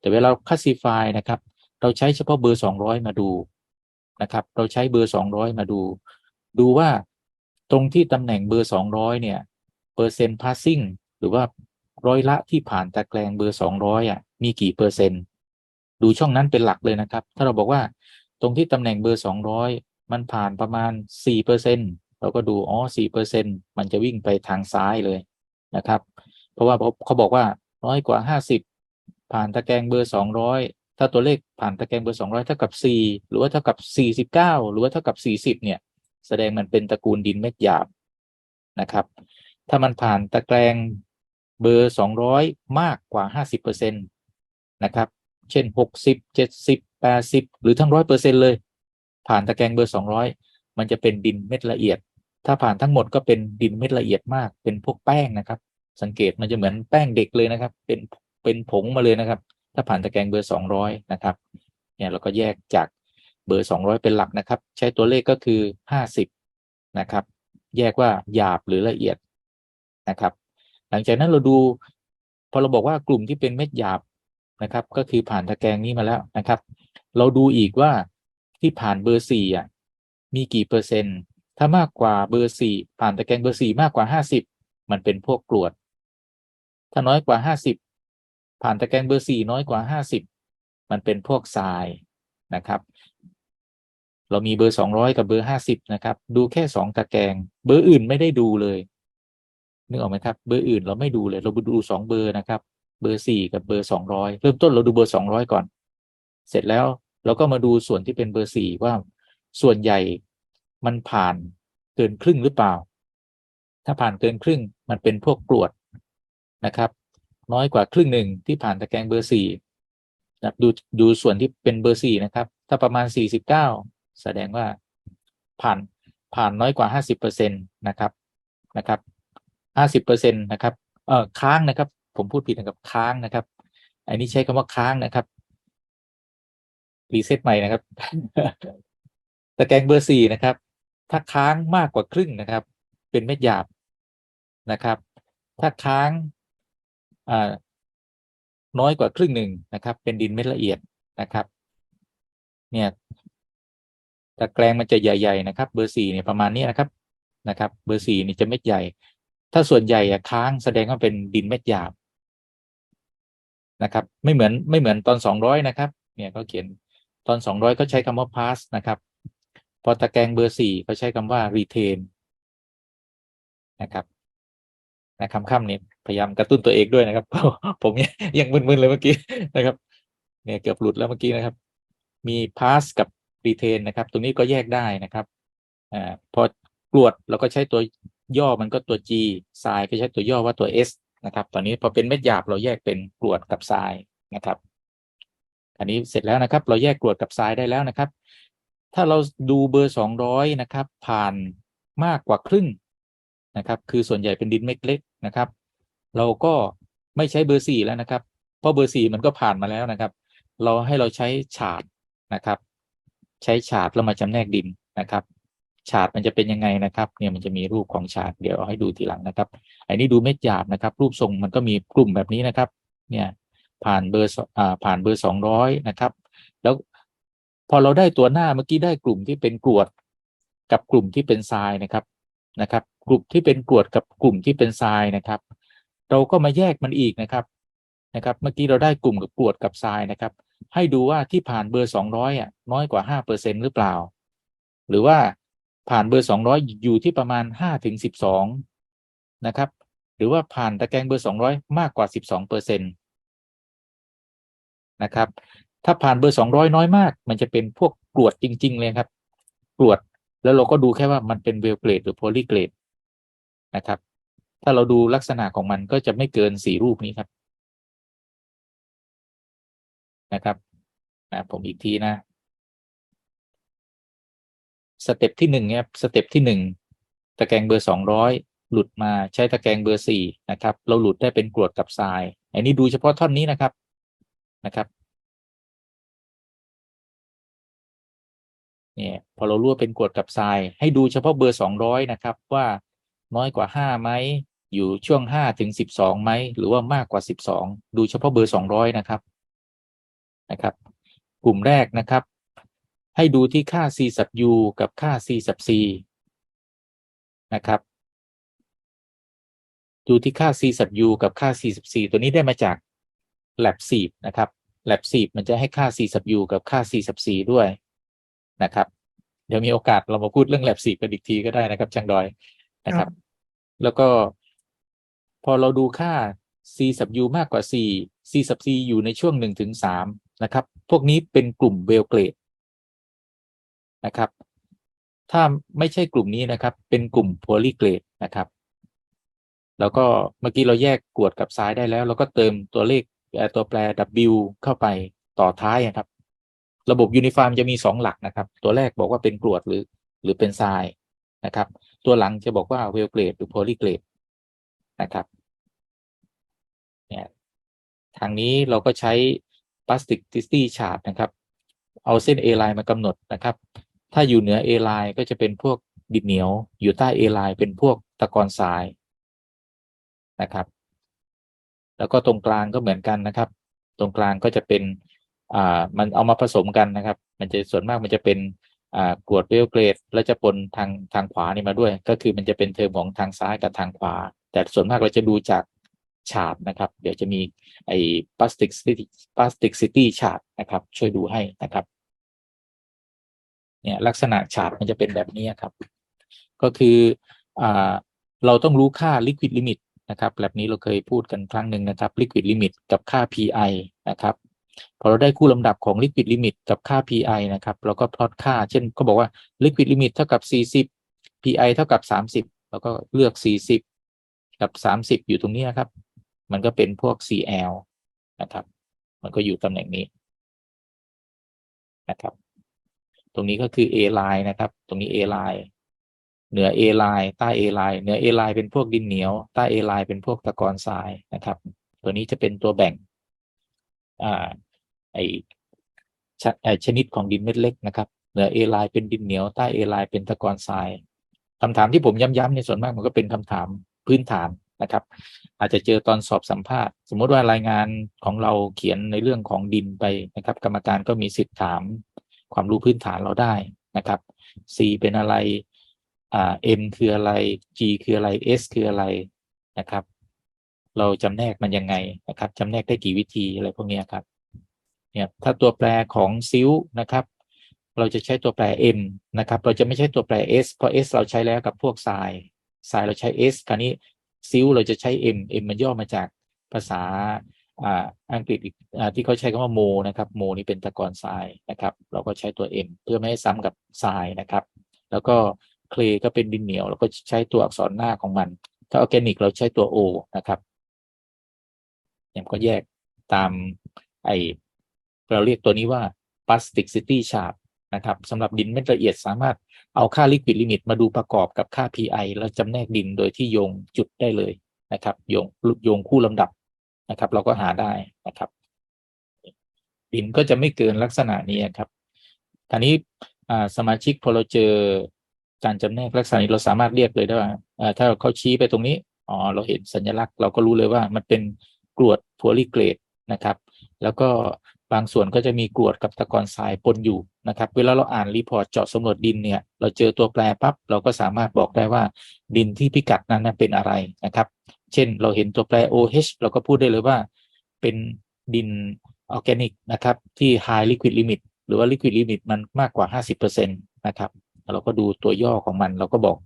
แต่เวลาเรา classify นะครับ เราใช้เฉพาะเบอร์ 200 มาดูนะครับ เราใช้เบอร์ 200 มาดู ดูว่าตรงที่ตำแหน่งเบอร์ 200 เนี่ยเปอร์เซ็นต์ passing หรือว่าร้อยละที่ผ่านตะแกรงเบอร์ 200 อะ มีกี่เปอร์เซ็นต์ ดูช่องนั้นเป็นหลักเลยนะครับ ถ้าเราบอกว่าตรงที่ตำแหน่งเบอร์ 200 มันผ่านประมาณ 4%เปอร์เซ็นต์เราก็ดู อ๋อ4%เปอร์เซ็นต์มันจะวิ่งไปทางซ้ายเลยนะครับ เพราะว่าเขาบอกว่าน้อยกว่า 50 ผ่านตะแกรงเบอร์200ถ้าตัวเลขผ่านตะแกรงเบอร์200เท่ากับ4หรือว่าเท่ากับ49หรือว่าเท่ากับ40เนี่ย แสดงมันเป็นตระกูลดินเม็ดหยาบนะครับ ถ้ามันผ่านตะแกรงเบอร์200มากกว่า50%นะครับ เช่น60 70 80หรือทั้ง100%เลย ผ่านตะแกรงเบอร์200มันจะเป็นดินเม็ดละเอียด ถ้าผ่านทั้งหมดก็เป็นดินเม็ดละเอียดมาก เป็นพวกแป้งนะครับ สังเกตมันจะเหมือนแป้งเด็กเลยนะครับ เป็น เป็นผงมาเลยนะครับ ถ้าผ่านตะแกรงเบอร์ 200 นะครับ เนี่ยเราก็แยกจากเบอร์ 200 เป็นหลักนะครับ ใช้ตัวเลขก็คือ 50 นะครับ แยกว่าหยาบหรือละเอียดนะครับ หลังจากนั้นเราดู พอเราบอกว่ากลุ่มที่เป็นเม็ดหยาบนะครับ ก็คือผ่านตะแกรงนี้มาแล้วนะครับ เราดูอีกว่าที่ผ่านเบอร์4อะมีกี่เปอร์เซ็นต์ ถ้ามากกว่าเบอร์4ผ่านตะแกรงเบอร์4มากกว่า 50 มันเป็นพวกกรวด ถ้าน้อยกว่า 50 ผ่านตะแกรงเบอร์4น้อยกว่า50มันเป็นพวกทรายนะครับ เรามีเบอร์200กับเบอร์50นะครับ ดูแค่2ตะแกรงเบอร์อื่นไม่ได้ดูเลยนึกออกไหมครับ เบอร์อื่นเราไม่ดูเลย เราดู2เบอร์นะครับ เบอร์4กับเบอร์200เริ่มต้นเราดูเบอร์200ก่อน เสร็จแล้วเราก็มาดูส่วนที่เป็นเบอร์4ว่า ส่วนใหญ่มันผ่านเกินครึ่งหรือเปล่า ถ้าผ่านเกินครึ่งมันเป็นพวกกรวดนะครับ น้อยกว่าครึ่งหนึ่งที่ผ่านตะแกรงเบอร์สี่นะดูดูส่วนที่เป็นเบอร์สี่นะครับ ถ้าประมาณสี่สิบเก้าแสดงว่าผ่านผ่านน้อยกว่าห้าสิบเปอร์เซ็นตนะครับนะครับห้าสิบเปอร์เซ็นตนะครับเอ่อค้างนะครับ ผมพูดผิดนะครับค้างนะครับ อันนี้ใช้คำว่าค้างนะครับรีเซ็ตใหม่นะครับตะแกรงเบอร์สี่นะครับ ถ้าค้างมากกว่าครึ่งนะครับ เป็นเม็ดหยาบนะครับ ถ้าค้าง น้อยกว่าครึ่งหนึ่งนะครับ เป็นดินเม็ดละเอียดนะครับ เนี่ยตะแกรงมันจะใหญ่ๆนะครับ เบอร์สี่เนี่ยประมาณนี้นะครับนะครับ เบอร์สี่นี่จะเม็ดใหญ่ ถ้าส่วนใหญ่อะค้างแสดงว่าเป็นดินเม็ดหยาบนะครับ ไม่เหมือนไม่เหมือนตอนสองร้อยนะครับ เนี่ยเขาเขียนตอนสองร้อยก็ใช้คำว่า pass นะครับ พอตะแกรงเบอร์สี่เขาใช้คำว่า retain นะครับนะคำค่ำนี้ ยายามกระตุ้นตัวเองด้วยนะครับ ผมยังยังมึนๆเลยเมื่อกี้นะครับ เนี่ยเกือบหลุดแล้วเมื่อกี้นะครับ มี pass กับ retain นะครับ ตรงนี้ก็แยกได้นะครับอ่าพอกรวดเราก็ใช้ตัวย่อมันก็ตัว G ทรายก็ใช้ตัวย่อว่าตัว S นะครับ ตอนนี้พอเป็นเม็ดหยาบเราแยกเป็นกรวดกับทรายนะครับ อันนี้เสร็จแล้วนะครับ เราแยกกรวดกับทรายได้แล้วนะครับ ถ้าเราดูเบอร์สองร้อยนะครับ ผ่านมากกว่าครึ่งนะครับ คือส่วนใหญ่เป็นดินเม็ดเล็กนะครับ เราก็ไม่ใช้เบอร์สี่แล้วนะครับ เพราะเบอร์สี่มันก็ผ่านมาแล้วนะครับ เราให้เราใช้ฉาดนะครับ ใช้ฉาดแล้วมาจำแนกดินนะครับฉาดมันจะเป็นยังไงนะครับ เนี่ยมันจะมีรูปของฉาดเดี๋ยวเอาให้ดูทีหลังนะครับ อันนี้ดูเม็ดหยาบนะครับ รูปทรงมันก็มีกลุ่มแบบนี้นะครับ เนี่ยผ่านเบอร์อ่าผ่านเบอร์สองร้อยนะครับ แล้วพอเราได้ตัวหน้าเมื่อกี้ได้กลุ่มที่เป็นกรวด กับกลุ่มที่เป็นทรายนะครับนะครับ กลุ่มที่เป็นกรวดกับกลุ่มที่เป็นทรายนะครับ เราก็มาแยกมันอีกนะครับนะครับ เมื่อกี้เราได้กลุ่มกับกรวดกับทรายนะครับ ให้ดูว่าที่ผ่านเบอร์สองร้อยอะน้อยกว่าห้าเปอร์เซ็นหรือเปล่า หรือว่าผ่านเบอร์สองร้อยอยู่ที่ประมาณห้าถึงสิบสองนะครับ หรือว่าผ่านตะแกรงเบอร์สองร้อยมากกว่าสิบสองเปอร์เซ็นตนะครับ ถ้าผ่านเบอร์สองร้อยน้อยมาก มันจะเป็นพวกกรวดจริง ๆ เลยครับ กรวดแล้วเราก็ดูแค่ว่ามันเป็นเวลเกรดหรือโพลีเกรดนะครับ ถ้าเราดูลักษณะของมันก็จะไม่เกินสี่รูปนี้ครับ นะครับนะผมอีกทีนะสเต็ปที่หนึ่งเนี่ยสเต็ปที่หนึ่งตะแกรงเบอร์สองร้อยหลุดมาใช้ตะแกรงเบอร์สี่นะครับ เราหลุดได้เป็นกรวดกับทราย อันนี้ดูเฉพาะท่อนนี้นะครับนะครับเนี่ยพอเรารู้ว่าเป็นกรวดกับทราย ให้ดูเฉพาะเบอร์สองร้อยนะครับ ว่าน้อยกว่าห้าไหม อยู่ช่วงห้าถึงสิบสองไหมหรือว่ามากกว่าสิบสองดูเฉพาะเบอร์สองร้อยนะครับนะครับ กลุ่มแรกนะครับ ให้ดูที่ค่า c สับ u กับค่า c สับ c นะครับดูที่ค่า c สับ u กับค่า c สับ c ตัวนี้ได้มาจาก lab 10นะครับ lab 10มันจะให้ค่า c สับ u กับค่า c สับ c ด้วยนะครับ เดี๋ยวมีโอกาสเรามาพูดเรื่อง lab 10กันอีกทีก็ได้นะครับช่างดอยนะครับ แล้วก็พ อเราดูค่า c สับ u มากกว่า c c สับ c อยู่ในช่วง1ถึง3นะครับ พวกนี้เป็นกลุ่มเวลเกรดนะครับ ถ้าไม่ใช่กลุ่มนี้นะครับ เป็นกลุ่มโพลีเกรดนะครับ แล้วก็เมื่อกี้เราแยกกรวดกับซ้ายได้แล้ว เราก็เติมตัวเลขตัวแปร W เข้าไปต่อท้ายอะครับ ระบบยูนิฟอร์มจะมีสองหลักนะครับ ตัวแรกบอกว่าเป็นกรวดหรือหรือเป็นทรายนะครับ ตัวหลังจะบอกว่าเวลเกรดหรือโพลีเกรดนะครับ เนี่ยทางนี้เราก็ใช้ plasticity chart นะครับ เอาเส้น A line มากำหนดนะครับ ถ้าอยู่เหนือ A line ก็จะเป็นพวกดินเหนียว อยู่ใต้ A line เป็นพวกตะกอนทรายนะครับ แล้วก็ตรงกลางก็เหมือนกันนะครับ ตรงกลางก็จะเป็นอ่ามันเอามาผสมกันนะครับ มันจะส่วนมากมันจะเป็นอ่ากรวดเวลเกรด แล้วจะปนทางทางขวานี่มาด้วย ก็คือมันจะเป็นเทอมของทางซ้ายกับทางขวา แต่ส่วนมากเราจะดูจาก ฉาดนะครับ เดี๋ยวจะมีไอ้ plastic city plastic city ฉาดนะครับ ช่วยดูให้นะครับ เนี่ยลักษณะฉาดมันจะเป็นแบบนี้ครับ ก็คืออ่าเราต้องรู้ค่า liquid limit นะครับแบบนี้เราเคยพูดกันครั้งหนึ่งนะครับ liquid limit กับค่า pi นะครับพอเราได้คู่ลำดับของ liquid limit กับค่า pi นะครับ เราก็พลอตค่า เช่นก็บอกว่า liquid limit เท่ากับ 40 pi เท่ากับ 30 แล้วก็เลือก 40 กับ 30 อยู่ตรงนี้นะครับ มันก็เป็นพวก cl นะครับ มันก็อยู่ตำแหน่งนี้นะครับ ตรงนี้ก็คือ a line นะครับ ตรงนี้ a line เหนือ A line ใต้ A line เหนือ A line เป็นพวกดินเหนียว ใต้ A line เป็นพวกตะกอนทรายนะครับ ตัวนี้จะเป็นตัวแบ่งอ่าไอชชนิดของดินเม็ดเล็กนะครับ เหนือ A line เป็นดินเหนียว ใต้ A line เป็นตะกอนทรายคำถามที่ผมย้ำๆในส่วนมากมันก็เป็นคำถามพื้นฐาน นะครับ อาจจะเจอตอนสอบสัมภาษณ์ สมมติว่ารายงานของเราเขียนในเรื่องของดินไปนะครับ กรรมการก็มีสิทธิ์ถาม ความรู้พื้นฐานเราได้นะครับ C เป็นอะไรอ่า M คืออะไร G คืออะไร S คืออะไรนะครับ เราจำแนกมันยังไงนะครับจำแนกได้กี่วิธีอะไรพวกนี้ครับเนี่ยถ้าตัวแปรของซิลนะครับ เราจะใช้ตัวแปร M นะครับ เราจะไม่ใช้ตัวแปร S เพราะ S เราใช้แล้วกับพวกทรายทรายเราใช้ S คราวนี้ ซิลเราจะใช้ M M มันย่อมาจากภาษาอ่าอังกฤษอีกที่เขาใช้คำว่าโมนะครับโมนี่เป็นตะกอนทรายนะครับ เราก็ใช้ตัว M เพื่อไม่ให้ซ้ำกับทรายนะครับ แล้วก็เคลก็เป็นดินเหนียว เราก็ใช้ตัวอักษรหน้าของมัน ถ้าออร์แกนิกเราใช้ตัว O นะครับเนี่ยก็แยกตามไอเราเรียกตัวนี้ว่า plasticity chart นะครับสำหรับดินเม็ดละเอียดสามารถเอาค่า liquid limit มาดูประกอบกับค่า pi แล้วจำแนกดินโดยที่โยงจุดได้เลยนะครับโยงโยงคู่ลำดับนะครับ เราก็หาได้นะครับ ดินก็จะไม่เกินลักษณะนี้ครับทีนี้สมาชิกพอเราเจอการจำแนกลักษณะนี้เราสามารถเรียกเลยได้ว่าถ้าเขาชี้ไปตรงนี้อ๋อเราเห็นสัญลักษณ์เราก็รู้เลยว่ามันเป็นกรวดพัวลีเกรดนะครับ แล้วก็ บางส่วนก็จะมีกรวดกับตะกอนทรายปนอยู่นะครับ เวลาเราอ่านรีพอร์ตเจาะสำรวจดินเนี่ย เราเจอตัวแปรปั๊บเราก็สามารถบอกได้ว่าดินที่พิกัดนั้นเป็นอะไรนะครับ เช่นเราเห็นตัวแปร OH เราก็พูดได้เลยว่าเป็นดินออร์แกนิกนะครับ ที่ high liquid limit หรือว่า liquid limit มันมากกว่า 50%นะครับเราก็ดูตัวย่อของมันเราก็บอก